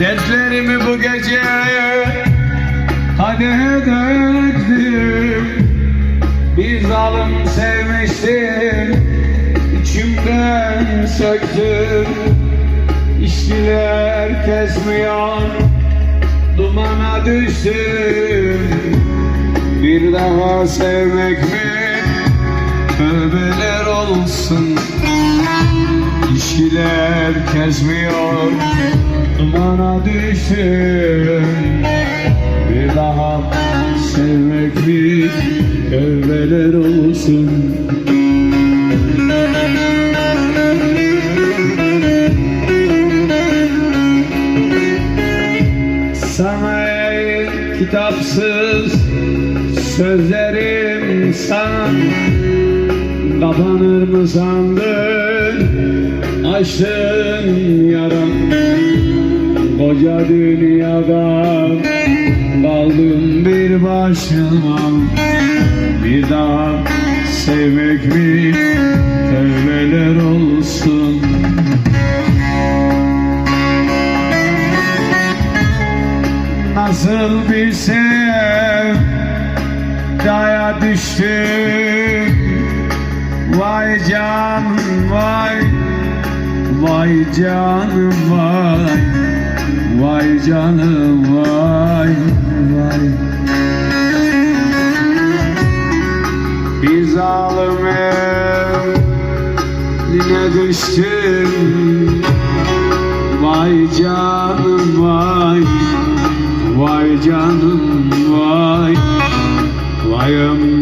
Dertlerimi bu gece kadeh döktüm. Bir zalim sevmiştim içimden söktüm. İşçiler kesmiyor dumana düştüm. Bir daha sevmek mi? Tövbeler olsun. İşçiler kesmiyor Dumana düştüm Bir daha sevmek mi Tövbeler olsun. Sana ey kitapsız Sözlerim sana Kapanır mı sandın? Açtın yaram Koca dünyada Kaldım bir başıma. Bir daha sevmek mi Tövbeler olsun? Nasıl bir sevdaya düştüm. Vay canım vay Vay canım vay Vay canım vay. Vay Bir zalim eline düştüm Vay canım vay. Vay canım vay. Vayım